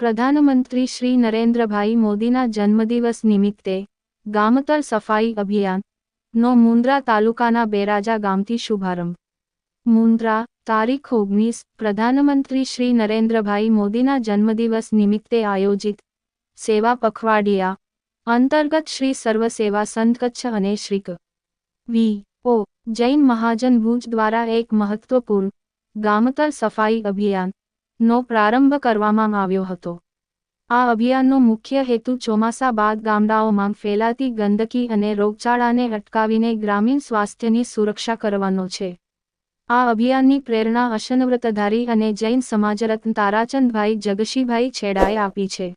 પ્રધાનમંત્રી શ્રી નરેન્દ્રભાઈ મોદીના જન્મદિવસ નિમિત્તે ગામતળ સફાઈ અભિયાન, નો મુન્દ્રા તાલુકાના બેરાજા ગામથી શુભારંભ મુન્દ્રા તારીખ ઓગણીસ, પ્રધાનમંત્રી શ્રી નરેન્દ્રભાઈ મોદીના જન્મદિવસ નિમિત્તે આયોજિત સેવા પખવાડિયા અંતર્ગત શ્રી સર્વ સેવા સંત કચ્છ અને શ્રી ક. વી. ઓ. જૈન મહાજન ભુજ દ્વારા એક મહત્વપૂર્ણ ગામતળ સફાઈ અભિયાન નો પ્રારંભ કરવામાં આવ્યો હતો. આ અભિયાનનો મુખ્ય હેતુ ચોમાસા બાદ ગામડાઓમાં ફેલાતી ગંદકી અને રોગચાળાને અટકાવીને ગ્રામીણ સ્વાસ્થ્યની સુરક્ષા કરવાનો છે. આ અભિયાનની પ્રેરણા અશનવ્રતધારી અને જૈન સમાજરત્ન તારાચંદભાઈ જગશીભાઈ છેડાએ આપી છે.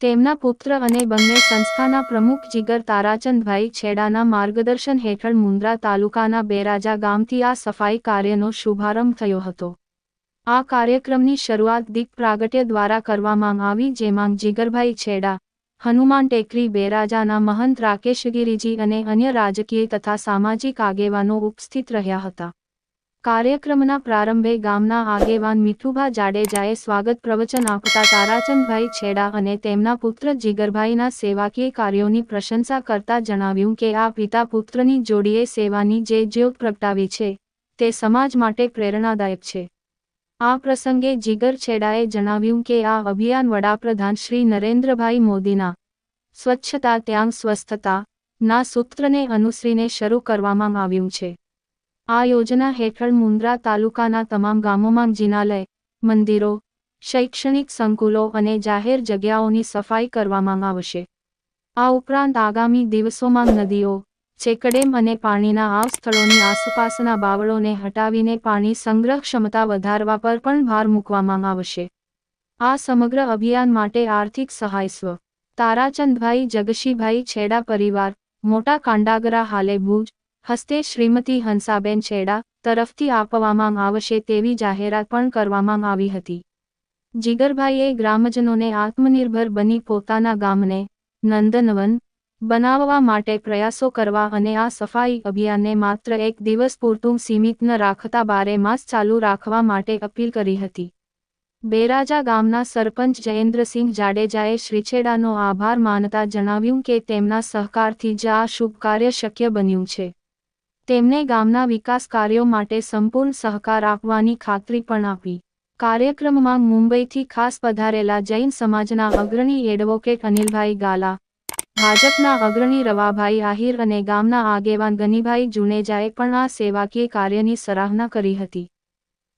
તેમના પુત્ર અને બંને સંસ્થાના પ્રમુખ જીગર તારાચંદભાઈ છેડાના માર્ગદર્શન હેઠળ મુન્દ્રા તાલુકાના બેરાજા ગામથી આ સફાઈ કાર્યનો શુભારંભ થયો હતો. આ કાર્યક્રમની શરૂઆત દીપ પ્રાગટ્ય દ્વારા કરવામાં આવી, જેમાં જીગરભાઈ છેડા, હનુમાન ટેકરી, બેરાજાના મહંત રાકેશગીરીજી અને અન્ય રાજકીય તથા સામાજિક આગેવાનો ઉપસ્થિત રહ્યા હતા. કાર્યક્રમના પ્રારંભે ગામના આગેવાન મીઠુભા જાડેજાએ સ્વાગત પ્રવચન આપતા તારાચંદભાઈ છેડા અને તેમના પુત્ર જીગરભાઈના સેવાકીય કાર્યોની પ્રશંસા કરતા જણાવ્યું કે, આ પિતા પુત્રની જોડીએ સેવાની જે જ્યોત પ્રગટાવી છે, તે સમાજ માટે પ્રેરણાદાયક છે. આ પ્રસંગે જીગર છેડાએ જણાવ્યું કે આ અભિયાન વડાપ્રધાન શ્રી નરેન્દ્રભાઈ મોદીના સ્વચ્છતા ત્યાં સ્વસ્થતા ના સૂત્રને અનુસરીને શરૂ કરવામાં આવ્યું છે. આ યોજના હેઠળ મુન્દ્રા તાલુકાના તમામ ગામોમાં જિનાલય, મંદિરો, શૈક્ષણિક સંકુલો અને જાહેર જગ્યાઓની સફાઈ કરવામાં આવશે. આ ઉપરાંત આગામી દિવસોમાં નદીઓ ચેકડેમ અને પાણીના આવ સ્થળોની આસપાસના બાવળોને હટાવીને પાણી સંગ્રહ ક્ષમતા વધારવા પર પણ ભાર મૂકવામાં આવશે. આ સમગ્ર અભિયાન માટે આર્થિક સહાય સ્વ. તારાચંદભાઈ જગશીભાઈ છેડા પરિવાર, મોટા કાંડાગરા હાલે ભુજ, હસ્તે શ્રીમતી હંસાબેન છેડા તરફથી આપવામાં આવશે તેવી જાહેરાત પણ કરવામાં આવી હતી. જીગરભાઈએ ગ્રામજનોને આત્મનિર્ભર બની પોતાના ગામને નંદનવન બનાવવા માટે પ્રયાસો કરવા અને આ સફાઈ અભિયાનને માત્ર એક દિવસ પૂરતું સીમિત ન રાખતા બારે માસ ચાલુ રાખવા માટે અપીલ કરી હતી. બેરાજા ગામના સરપંચ જયેન્દ્રસિંહ જાડેજાએ શ્રીછેડાનો આભાર માનતા જણાવ્યું કે તેમના સહકારથી જ આ શુભ કાર્ય શક્ય બન્યું છે. તેમને ગામના વિકાસ કાર્યો માટે સંપૂર્ણ સહકાર આપવાની ખાતરી પણ આપી. કાર્યક્રમમાં મુંબઈથી ખાસ પધારેલા જૈન સમાજના અગ્રણી એડવોકેટ અનિલભાઈ ગાલા ભાજપના અગ્રણી રવાભાઈ આહિર અને ગામના આગેવાન ગનીભાઈ જુનેજાએ પણ આ સેવાકીય કાર્યની સરાહના કરી હતી.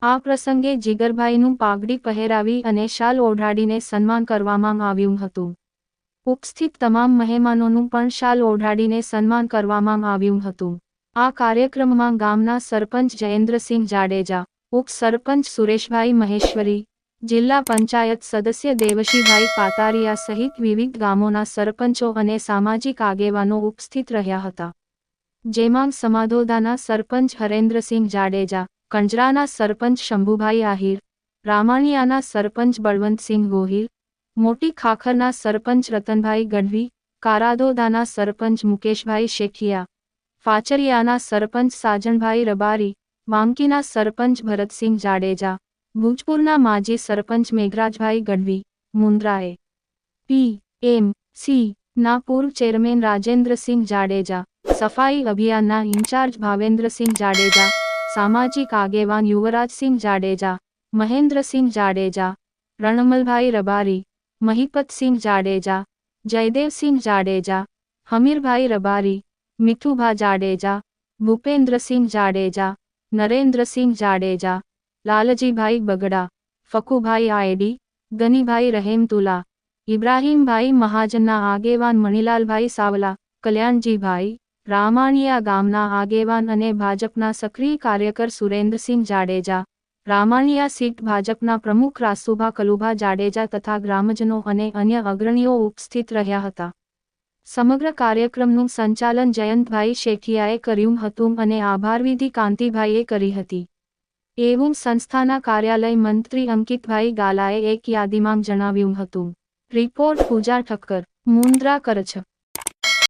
આ પ્રસંગે જીગરભાઈનું પાઘડી પહેરાવી અને શાલ ઓઢાડીને સન્માન કરવામાં આવ્યું હતું. ઉપસ્થિત તમામ મહેમાનોનું પણ શાલ ઓઢાડીને સન્માન કરવામાં આવ્યું હતું. આ કાર્યક્રમમાં ગામના સરપંચ જયેન્દ્રસિંહ જાડેજા, ઉપસરપંચ સુરેશભાઈ મહેશ્વરી જિલ્લા પંચાયત સદસ્ય દેવશીભાઈ પાતારિયા સહિત વિવિધ ગામોના સરપંચો અને સામાજિક આગેવાનો ઉપસ્થિત રહ્યા હતા. જેમાં સમાધોદાના સરપંચ હરેન્દ્રસિંહ જાડેજા, કંજરાના સરપંચ શંભુભાઈ આહિર, રામાણિયાના સરપંચ બળવંતસિંહ ગોહિલ, મોટી ખાખરના સરપંચ રતનભાઈ ગઢવી, કારાદોદાના સરપંચ મુકેશભાઈ શેખિયા ફાચરિયાના સરપંચ સાજણભાઈ રબારી વાંકીના સરપંચ ભરતસિંહ જાડેજા ભુજપુરના માજી સરપંચ મેઘરાજભાઈ ગઢવી મુન્દ્રાએ પી એમ સી ના પૂર્વ ચેરમેન રાજેન્દ્રસિંહ જાડેજા, સફાઈ અભિયાનના ઇન્ચાર્જ ભાવેન્દ્રસિંહ જાડેજા, સામાજિક આગેવાન યુવરાજસિંહ જાડેજા, મહેન્દ્રસિંહ જાડેજા, રણમલભાઈ રબારી, મહિપતસિંહ જાડેજા, જયદેવસિંહ જાડેજા, હમીરભાઈ રબારી મિઠુભા જાડેજા, ભૂપેન્દ્રસિંહ જાડેજા, નરેન્દ્રસિંહ જાડેજા લાલજીભાઈ બગડા, ફકુભાઈ આયડી, ગનીભાઈ રહેમતુલા, ઇબ્રાહીમભાઈ મહાજનના આગેવાન મણિલાલભાઈ સાવલા, કલ્યાણજીભાઈ રામાણીયા ગામના આગેવાન અને ભાજપના સક્રિય કાર્યકર સુરેન્દ્રસિંહ જાડેજા, રામાણીયા સીટ ભાજપના પ્રમુખ રાસુભા કલુભા જાડેજા તથા ગ્રામજનો અને અન્ય અગ્રણીઓ ઉપસ્થિત રહ્યા હતા. સમગ્ર કાર્યક્રમનું સંચાલન જયંતભાઈ શેઠિયાએ કર્યું હતું અને આભારવિધિ કાંતિભાઈએ કરી હતી. એવું સંસ્થાના કાર્યાલય મંત્રી અંકિતભાઈ ગાલાએ એક યાદીમાં જણાવ્યું હતું રિપોર્ટ પૂજા ઠક્કર મુન્દ્રા કરછ